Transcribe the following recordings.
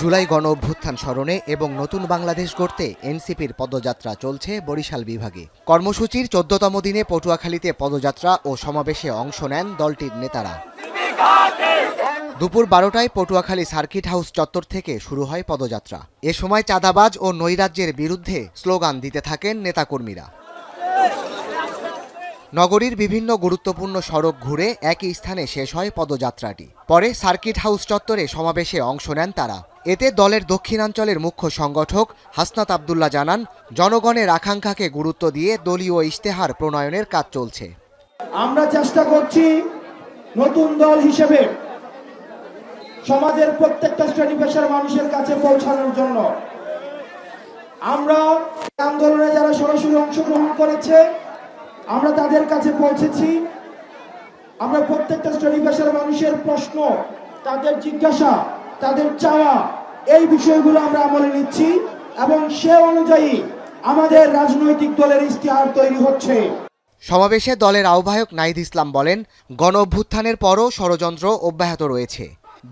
জুলাই গণ অভ্যুত্থান স্মরণে এবং নতুন বাংলাদেশ গড়তে এনসিপির পদযাত্রা চলছে বরিশাল বিভাগে। কর্মসূচির চোদ্দতম দিনে পটুয়াখালীতে পদযাত্রা ও সমাবেশে অংশ নেন দলটির নেতারা। দুপুর বারোটায় পটুয়াখালী সার্কিট হাউস চত্বর থেকে শুরু হয় পদযাত্রা। এ সময় চাঁদাবাজ ও নৈরাজ্যের বিরুদ্ধে স্লোগান দিতে থাকেন নেতাকর্মীরা। নগরীর বিভিন্ন গুরুত্বপূর্ণ সড়ক ঘুরে একই স্থানে শেষ হয় পদযাত্রাটি। পরে সার্কিট হাউস চত্বরে সমাবেশে অংশ নেন তারা। এতে দলের দক্ষিণাঞ্চলের মুখ্য সংগঠক হাসনাত আবদুল্লাহ জানান, জনগণের আকাঙ্ক্ষাকে গুরুত্ব দিয়ে দলীয় ইশতেহার প্রণয়নের কাজ চলছে। আমরা চেষ্টা করছি নতুন দল হিসেবে সমাজের প্রত্যেকটা শ্রেণি পেশার মানুষের কাছে পৌঁছানোর জন্য। আমরা আন্দোলনে যারা সরাসরি অংশগ্রহণ করেছে, আমরা তাদের কাছে পৌঁছেছি। আমরা প্রত্যেকটা শ্রেণি পেশার মানুষের প্রশ্ন, তাদের জিজ্ঞাসা, তাদের চাওয়া এই বিষয়গুলো আমরা আমলে নিচ্ছি এবং সে অনুযায়ী আমাদের রাজনৈতিক দলের ইশতেহার তৈরি হচ্ছে। সমাবেশে দলের আহ্বায়ক নাহিদ ইসলাম বলেন গণ অভ্যুত্থানের পরও ষড়যন্ত্র অব্যাহত রয়েছে।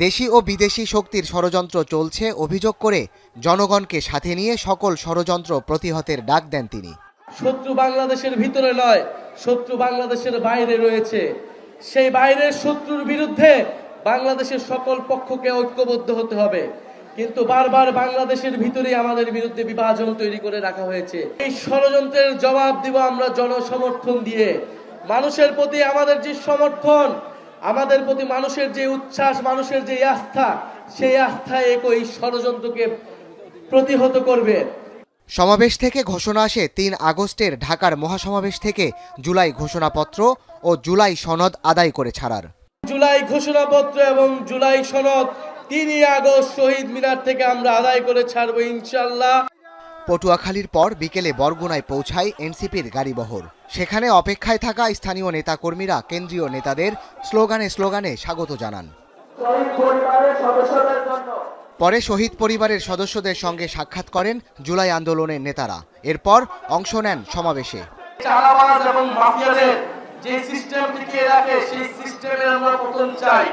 দেশি ও বিদেশি শক্তির ষড়যন্ত্র চলছে অভিযোগ করে জনগণকে সাথে নিয়ে সকল ষড়যন্ত্র প্রতিহতের ডাক দেন তিনি। শত্রু বাংলাদেশের ভিতরে নয় শত্রু বাংলাদেশের বাইরে রয়েছে। সেই বাইরের শত্রুর বিরুদ্ধে বাংলাদেশের সকল পক্ষকে ঐক্যবদ্ধ হতে হবে। কিন্তু বারবার বাংলাদেশের ভিতরে আমাদের বিরুদ্ধে বিভাজন তৈরি করে রাখা হয়েছে। এই ষড়যন্ত্রের জবাব দিব আমরা জনসমর্থন দিয়ে। মানুষের প্রতি আমাদের যে সমর্থন আমাদের প্রতি মানুষের যে উচ্ছ্বাস মানুষের যে আস্থা সেই আস্থা একই ষড়যন্ত্রকে প্রতিহত করবে। সমাবেশ থেকে ঘোষণা আসে তিন আগস্টের ঢাকার মহাসমাবেশ থেকে জুলাই ঘোষণাপত্র ও জুলাই সনদ আদায় করে ছাড়ার। জুলাই ঘোষণাপত্র এবং জুলাই সনদ তিনই আগস্ট শহীদ মিনার থেকে আমরা আদায় করে ছাড়বো ইনশাল্লাহ পটুয়াখালীর পর বিকেলে বরগুনায় পৌঁছায় এনসিপির গাড়িবহর সেখানে অপেক্ষায় থাকা স্থানীয় নেতাকর্মীরা কেন্দ্রীয় নেতাদের স্লোগানে স্লোগানে স্বাগত জানান। পরে শহীদ পরিবারের সদস্যদের সঙ্গে সাক্ষাৎ করেন জুলাই আন্দোলনের নেতারা। এরপর অংশ নেন সমাবেশে। এবং মাফিয়াদের যে সিস্টেম টিকিয়ে রাখে সেই সিস্টেমের আমরা পতন চাই।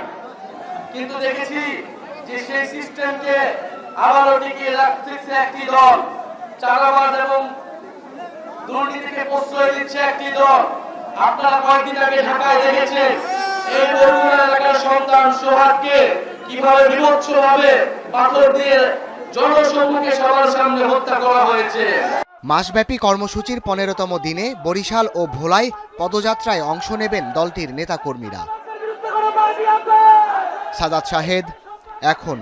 কিন্তু দেখেছি যে সেই সিস্টেমকে আবারও টিকিয়ে রাখতেছে একটি দল এবং দুর্নীতিকে প্রশ্রয় দিচ্ছে একটি দল। আপনারা কয়েকদিন আগে ঢাকায় দেখেছেন, এই বরগুনা এলাকার সন্তান সোহাগকে কীভাবে বিভৎস ভাবে পাথর দিয়ে জনসম্মুখে সবার সামনে হত্যা করা হয়েছে। মাসব্যাপী কর্মসূচির পনেরোতম দিনে বরিশাল ও ভোলায় পদযাত্রায় অংশ নেবেন দলটির নেতাকর্মীরা। সাদাত শাহেদ এখন